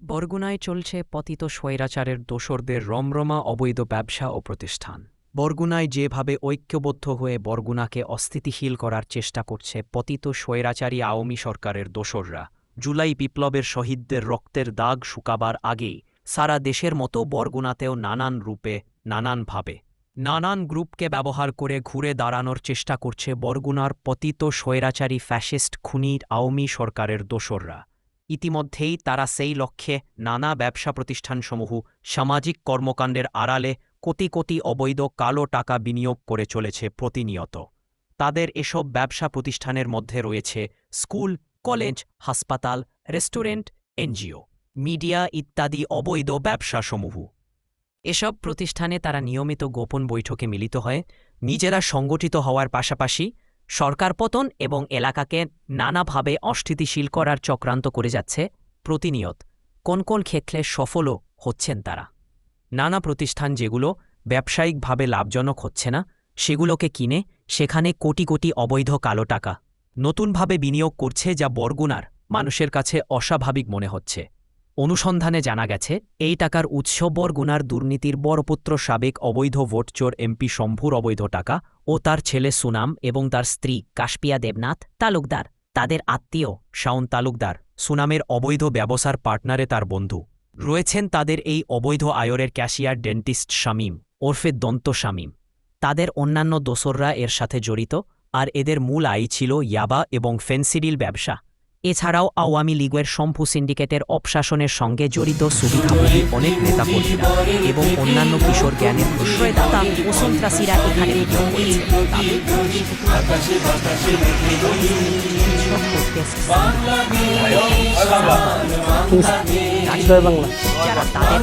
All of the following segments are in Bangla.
বরগুনায় চলছে পতিত স্বৈরাচারের দোসরদের রমরমা অবৈধ ব্যবসা ও প্রতিষ্ঠান। বরগুনায় যেভাবে ঐক্যবদ্ধ হয়ে বরগুনাকে অস্থিতিশীল করার চেষ্টা করছে পতিত স্বৈরাচারী আওয়ামী সরকারের দোসররা, জুলাই বিপ্লবের শহীদদের রক্তের দাগ শুকাবার আগেই সারা দেশের মতো বরগুনাতেও নানান রূপে, নানানভাবে, নানান গ্রুপকে ব্যবহার করে ঘুরে দাঁড়ানোর চেষ্টা করছে বরগুনার পতিত স্বৈরাচারী ফ্যাসিস্ট খুনির আওয়ামী সরকারের দোসররা। ইতিমধ্যেই তারা সেই লক্ষ্যে নানা ব্যবসা প্রতিষ্ঠানসমূহ, সামাজিক কর্মকাণ্ডের আড়ালে কোটি কোটি অবৈধ কালো টাকা বিনিয়োগ করে চলেছে প্রতিনিয়ত। তাদের এসব ব্যবসা প্রতিষ্ঠানের মধ্যে রয়েছে স্কুল, কলেজ, হাসপাতাল, রেস্টুরেন্ট, এনজিও, মিডিয়া ইত্যাদি অবৈধ ব্যবসাসমূহ। এসব প্রতিষ্ঠানে তারা নিয়মিত গোপন বৈঠকে মিলিত হয়, নিজেরা সংগঠিত হওয়ার পাশাপাশি সরকার পতন এবং এলাকাকে নানাভাবে অস্থিতিশীল করার চক্রান্ত করে যাচ্ছে প্রতিনিয়ত। কোন কোন ক্ষেত্রে সফলও হচ্ছেন তারা? নানা প্রতিষ্ঠান যেগুলো ব্যবসায়িকভাবে লাভজনক হচ্ছে না, সেগুলোকে কিনে সেখানে কোটি কোটি অবৈধ কালো টাকা নতুনভাবে বিনিয়োগ করছে যা বরগুনার মানুষের কাছে অস্বাভাবিক মনে হচ্ছে। অনুসন্ধানে জানা গেছে, এই টাকার উৎস বরগুনার দুর্নীতির বড়পুত্র সাবেক অবৈধ ভোটচোর এমপি শম্ভুর অবৈধ টাকা ও তার ছেলে সুনাম এবং তার স্ত্রী কাশপিয়া দেবনাথ তালুকদার। তাদের আত্মীয় শাওন তালুকদার। সুনামের অবৈধ ব্যবসার পার্টনারে তার বন্ধু। রয়েছেন তাদের এই অবৈধ আয়রের ক্যাশিয়ার ডেন্টিস্ট শামীম, ওরফে দন্ত শামীম। তাদের অন্যান্য দোসররা এর সাথে জড়িত, আর এদের মূল আয় ছিল ইয়াবা এবং ফেন্সিডিল ব্যবসা। এছাড়াও আওয়ামী লীগের শম্ভু সিন্ডিকেটের অপশাসনের সঙ্গে জড়িত সুবিধাভোগী অনেক নেতাকর্মীরা এবং অন্যান্য কিশোর জ্ঞানের প্রশ্রয়দাতা ও সন্ত্রাসীরা এখানে যারা তাদের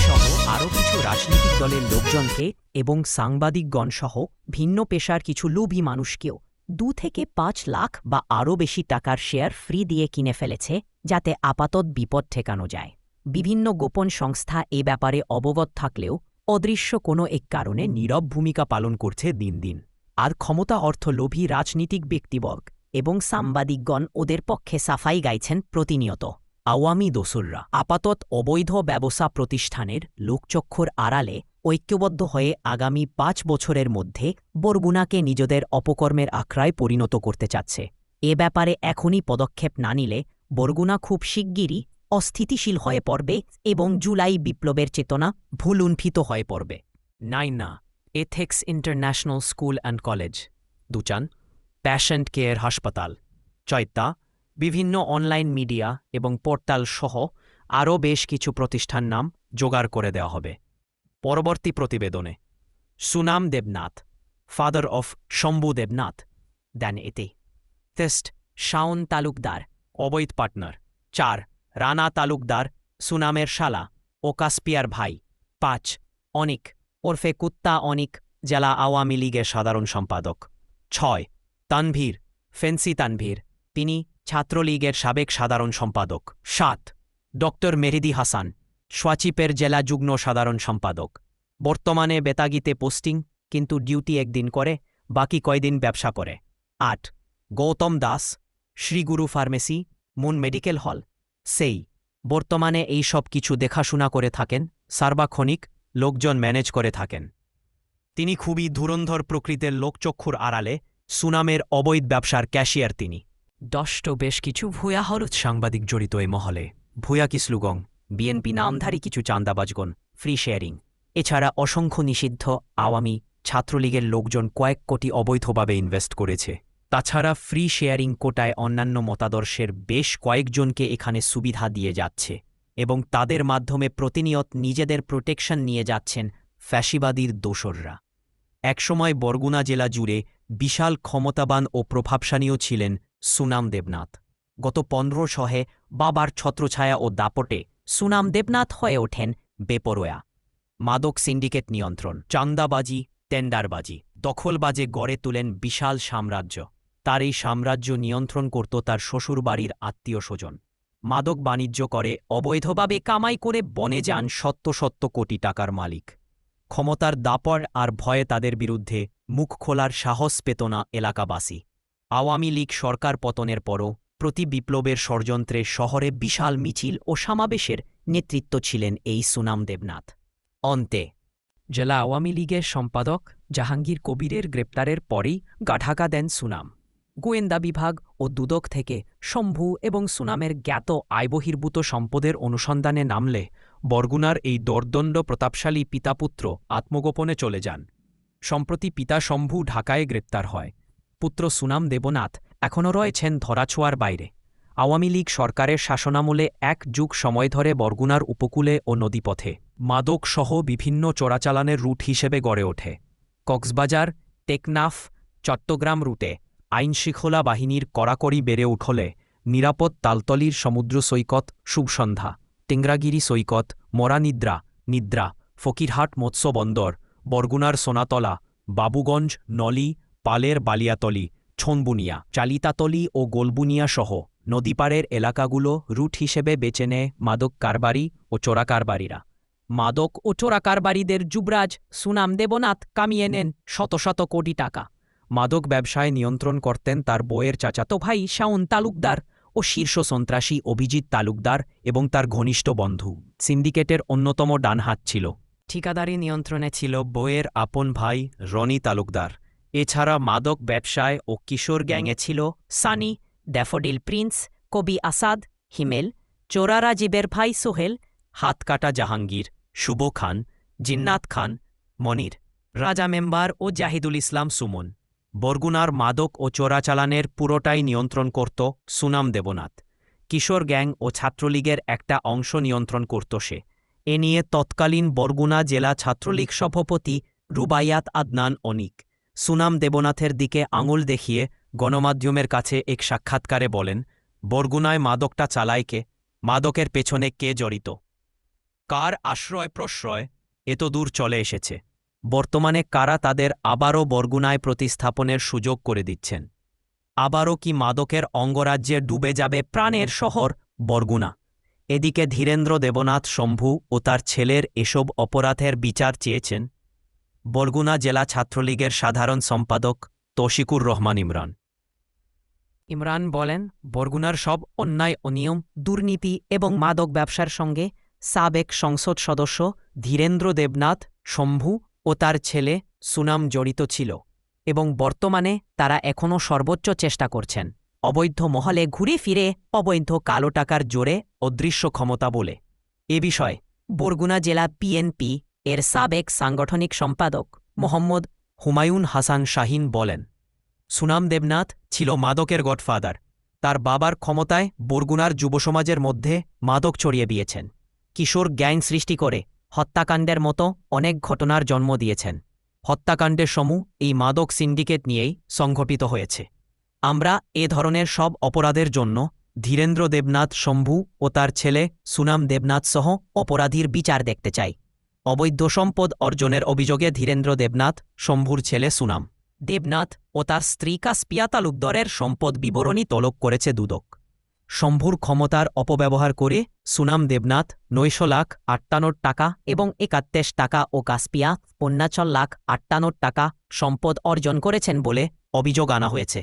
সহ আরও কিছু রাজনৈতিক দলের লোকজনকে এবং সাংবাদিকগণ সহ ভিন্ন পেশার কিছু লোভী মানুষকেও দু থেকে পাঁচ লাখ বা আরও বেশি টাকার শেয়ার ফ্রি দিয়ে কিনে ফেলেছে যাতে আপাতত বিপদ ঠেকানো যায়। বিভিন্ন গোপন সংস্থা এ ব্যাপারে অবগত থাকলেও অদৃশ্য কোনো এক কারণে নীরব ভূমিকা পালন করছে দিন দিন। আর ক্ষমতা অর্থলোভী রাজনীতিক ব্যক্তিবর্গ এবং সাংবাদিকগণ ওদের পক্ষে সাফাই গাইছেন প্রতিনিয়ত। আওয়ামী দোসররা আপাতত অবৈধ ব্যবসা প্রতিষ্ঠানের লোকচক্ষুর আড়ালে ঐক্যবদ্ধ হয়ে আগামী পাঁচ বছরের মধ্যে বরগুনাকে নিজেদের অপকর্মের আখড়ায় পরিণত করতে চাচ্ছে। এ ব্যাপারে এখনই পদক্ষেপ না নিলে বরগুনা খুব শিগগিরই অস্থিতিশীল হয়ে পড়বে এবং জুলাই বিপ্লবের চেতনা ভুলুণ্ঠিত হয়ে পড়বে। Naina ethics international school and college. দুচান, patient care হাসপাতাল। চৈতা বিভিন্ন অনলাইন মিডিয়া এবং পোর্টাল সহ আরও বেশ কিছু প্রতিষ্ঠান নাম জোগাড় করে দেওয়া হবে। পরবর্তী প্রতিবেদনে। সুনাম দেবনাথ ফাদার অফ শম্ভু দেবনাথ দেন এতে। টেস্ট শাওন তালুকদার, অবৈধ পার্টনার চার, রানা তালুকদার, সুনামের শালা ও কাসপিয়ার ভাই। পাঁচ, অনিক, ওরফে কুত্তা অনিক, জেলা আওয়ামী লীগের সাধারণ সম্পাদক। ছয়, তানভীর, ফেন্সি তানভীর, তিনি ছাত্রলীগের সাবেক সাধারণ সম্পাদক। সাত ড মেহেদি হাসান সোয়াচিপের জেলা যুগ্ম সাধারণ সম্পাদক। বর্তমানে বেতাগিতে পোস্টিং, কিন্তু ডিউটি একদিন করে, বাকি কয়দিন ব্যবসা করে। আট, Gautam Das, Shriguru pharmacy, moon medical hall. সেই, বর্তমানে এই সব কিছু দেখাশোনা করে থাকেন, সার্বাক্ষণিক লোকজন ম্যানেজ করে থাকেন। তিনি খুবই ধুরন্ধর প্রকৃতির লোকচক্ষুর আড়ালে, সুনামের অবৈধ ব্যবসার ক্যাশিয়ার তিনি। দষ্ট বেশ কিছু ভূয়া হরত সাংবাদিক জড়িত এই মহলে। ভূয়া কিসলুগং বিএনপি নামধারী কিছু চান্দাবাজগণ ফ্রি শেয়ারিং এছাড়া অসংখ্য নিষিদ্ধ আওয়ামী ছাত্রলীগের লোকজন কয়েক কোটি অবৈধভাবে ইনভেস্ট করেছে। তাছাড়া ফ্রি শেয়ারিং কোটায় অন্যান্য মতাদর্শের বেশ কয়েকজনকে এখানে সুবিধা দিয়ে যাচ্ছে এবং তাদের মাধ্যমে প্রতিনিয়ত নিজেদের প্রোটেকশন নিয়ে যাচ্ছেন ফ্যাসিবাদীর দোসররা। একসময় বরগুনা জেলা জুড়ে বিশাল ক্ষমতাবান ও প্রভাবশালীও ছিলেন সুনাম দেবনাথ। গত পনেরো শহে বাবার ছত্রছায়া ও দাপটে সুনাম দেবনাথ হয়ে ওঠেন বেপরোয়া। মাদক সিন্ডিকেট নিয়ন্ত্রণ, চান্দাবাজি, টেন্ডারবাজি, দখলবাজে গড়ে তোলেন বিশাল সাম্রাজ্য। তার এই সাম্রাজ্য নিয়ন্ত্রণ করত তার শ্বশুরবাড়ির আত্মীয় স্বজন। মাদক বাণিজ্য করে, অবৈধভাবে কামাই করে বনে যান সত্য সত্য কোটি টাকার মালিক। ক্ষমতার দাপড় আর ভয়ে তাদের বিরুদ্ধে মুখ খোলার সাহস পেত না এলাকাবাসী। আওয়ামী লীগ সরকার পতনের পরও প্রতি বিপ্লবের ষড়যন্ত্রে শহরে বিশাল মিছিল ও সমাবেশের নেতৃত্ব ছিলেন এই সুনাম দেবনাথ। অন্তে, জেলা আওয়ামী লীগের সম্পাদক জাহাঙ্গীর কবিরের গ্রেপ্তারের পরেই গাঢাকা দেন সুনাম। গোয়েন্দা বিভাগ ও দুদক থেকে শম্ভু এবং সুনামের জ্ঞাত আয়বহির্ভূত সম্পদের অনুসন্ধানে নামলে বরগুনার এই দর্দণ্ড প্রতাপশালী পিতাপুত্র আত্মগোপনে চলে যান। সম্প্রতি পিতা শম্ভু ঢাকায় গ্রেপ্তার হয়। পুত্র সুনাম দেবনাথ এখনও রয়েছেন ধরাছোঁয়ার বাইরে। আওয়ামী লীগ সরকারের শাসনামলে এক যুগ সময় ধরে বরগুনার উপকূলে ও নদীপথে মাদকসহ বিভিন্ন চোরাচালানের রুট হিসেবে গড়ে ওঠে। কক্সবাজার, টেকনাফ, চট্টগ্রাম রুটে আইনশৃঙ্খলা বাহিনীর কড়াকড়ি বেড়ে উঠলে নিরাপদ তালতলির সমুদ্র সৈকত শুভসন্ধ্যা, টেংরাগিরি সৈকত, মরানিদ্রা, নিদ্রা, ফকিরহাট মৎস্য বন্দর, বরগুনার সোনাতলা, বাবুগঞ্জ, নলি, পালের বালিয়াতলি ছনবুনিয়া, চালিতাতলি ও গোলবুনিয়া সহ নদীপাড়ের এলাকাগুলো রুট হিসেবে বেছে নেয় মাদক কারবারি ও চোরা কারবারিরা। মাদক ও চোরা কারবারিদের যুবরাজ সুনাম দেবনাথ কামিয়ে নেন শত শত কোটি টাকা। মাদক ব্যবসায় নিয়ন্ত্রণ করতেন তার বইয়ের চাচাতো ভাই শাওন তালুকদার ও শীর্ষ সন্ত্রাসী অভিজিৎ তালুকদার এবং তার ঘনিষ্ঠ বন্ধু। সিন্ডিকেটের অন্যতম ডানহাত ছিল। ঠিকাদারি নিয়ন্ত্রণে ছিল বইয়ের আপন ভাই রনি তালুকদার। এছাড়া মাদক ব্যবসায় ও কিশোর গ্যাংয়ে ছিল সানি ড্যাফোডিল প্রিন্স কবি আসাদ হিমেল চোরা রাজীবের ভাই সোহেল হাতকাটা জাহাঙ্গীর শুভ খান জিন্নাত খান মনির রাজা মেম্বার ও জাহিদুল ইসলাম সুমন। বরগুনার মাদক ও চোরাচালানের পুরোটাই নিয়ন্ত্রণ করত সুনাম দেবনাথ। কিশোর গ্যাং ও ছাত্রলীগের একটা অংশ নিয়ন্ত্রণ করত সে। এ নিয়ে তৎকালীন বরগুনা জেলা ছাত্রলীগ সভাপতি রুবাইয়াত আদনান অনিক। সুনাম দেবনাথের দিকে আঙুল দেখিয়ে গণমাধ্যমের কাছে এক সাক্ষাৎকারে বলেন, বরগুনায় মাদকটা চালায় কে? মাদকের পেছনে কে জড়িত? কার আশ্রয় প্রশ্রয় এত দূর চলে এসেছে। বর্তমানে কারা তাদের আবারও বরগুনায় প্রতিস্থাপনের সুযোগ করে দিচ্ছেন? আবারও কি মাদকের অঙ্গরাজ্যে ডুবে যাবে প্রাণের শহর বরগুনা? এদিকে ধীরেন্দ্র দেবনাথ শম্ভু ও তার ছেলের এসব অপরাধের বিচার চেয়েছেন বরগুনা জেলা ছাত্রলীগের সাধারণ সম্পাদক তৌশিকুর রহমান ইমরান। ইমরান বলেন, বরগুনার সব অন্যায় অনিয়ম, দুর্নীতি এবং মাদক ব্যবসার সঙ্গে সাবেক সংসদ সদস্য ধীরেন্দ্র দেবনাথ, শম্ভু ও তার ছেলে সুনাম জড়িত ছিল এবং বর্তমানে তারা এখনও সর্বোচ্চ চেষ্টা করছেন অবৈধ মহলে ঘুরে ফিরে অবৈধ কালো টাকার জোরে অদৃশ্য ক্ষমতা বলে। এ বিষয়ে বরগুনা জেলা পিএনপি এর সাবেক সাংগঠনিক সম্পাদক মোহাম্মদ হুমায়ুন হাসান শাহিন বলেন, সুনাম দেবনাথ ছিল মাদকের গডফাদার। তার বাবার ক্ষমতায় বরগুনার যুবসমাজের মধ্যে মাদক ছড়িয়ে দিয়েছেন। কিশোর গ্যাং সৃষ্টি করে হত্যাকাণ্ডের মতো অনেক ঘটনার জন্ম দিয়েছেন। হত্যাকাণ্ডের সমূহ এই মাদক সিন্ডিকেট নিয়েই সংঘটিত হয়েছে। আমরা এ ধরনের সব অপরাধের জন্য ধীরেন্দ্র দেবনাথ শম্ভু ও তার ছেলে সুনাম দেবনাথ সহ অপরাধীর বিচার দেখতে চাই। অবৈধ সম্পদ অর্জনের অভিযোগে ধীরেন্দ্র দেবনাথ, শম্ভুর ছেলে সুনাম দেবনাথ ও তার স্ত্রী কাসপিয়া তালুকদরের সম্পদ বিবরণী তলব করেছে দুদক। শম্ভুর ক্ষমতার অপব্যবহার করে সুনাম দেবনাথ নৈশ লাখ আটান্ন টাকা এবং একাত্তেশ টাকা ও কাসপিয়া পণ্যাচল লাখ আটান্ন টাকা সম্পদ অর্জন করেছেন বলে অভিযোগ আনা হয়েছে।